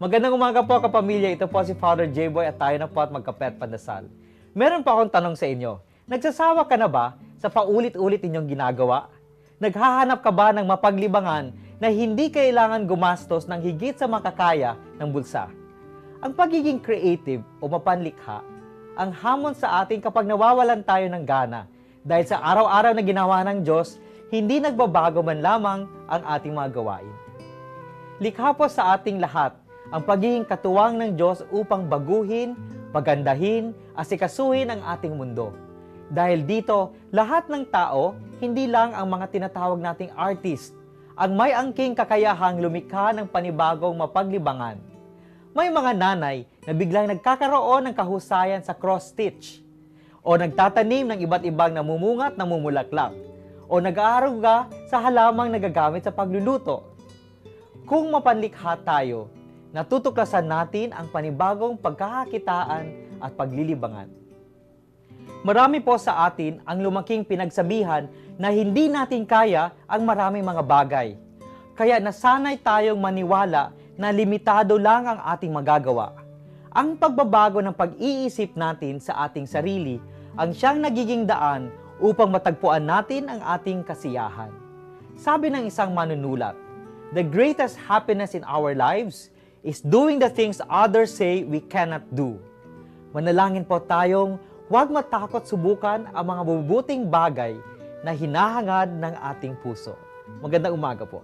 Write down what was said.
Magandang umaga po kapamilya. Ito po si Father J-Boy at tayo na po at magkapet pandasal. Meron pa akong tanong sa inyo. Nagsasawa ka na ba sa paulit-ulit inyong ginagawa? Naghahanap ka ba ng mapaglibangan na hindi kailangan gumastos ng higit sa makakaya ng bulsa? Ang pagiging creative o mapanlikha, ang hamon sa atin kapag nawawalan tayo ng gana dahil sa araw-araw na ginawa ng Diyos, hindi nagbabago man lamang ang ating mga gawain. Likha po sa ating lahat ang pagiging katuwang ng Diyos upang baguhin, pagandahin, asikasuhin ang ating mundo. Dahil dito, lahat ng tao, hindi lang ang mga tinatawag nating artist, ang may angking kakayahang lumikha ng panibagong mapaglibangan. May mga nanay na biglang nagkakaroon ng kahusayan sa cross-stitch, o nagtatanim ng iba't ibang namumungat na mumulaklak, o nag-aaruga sa halamang nagagamit sa pagluluto. Kung mapanlikha tayo, natutuklasan natin ang panibagong pagkakakitaan at paglilibangan. Marami po sa atin ang lumaking pinagsabihan na hindi natin kaya ang maraming mga bagay. Kaya nasanay tayong maniwala na limitado lang ang ating magagawa. Ang pagbabago ng pag-iisip natin sa ating sarili ang siyang nagiging daan upang matagpuan natin ang ating kasiyahan. Sabi ng isang manunulat, The greatest happiness in our lives is doing the things others say we cannot do. Manalangin po tayong huwag matakot subukan ang mga mabubuting bagay na hinahangad ng ating puso. Magandang umaga po.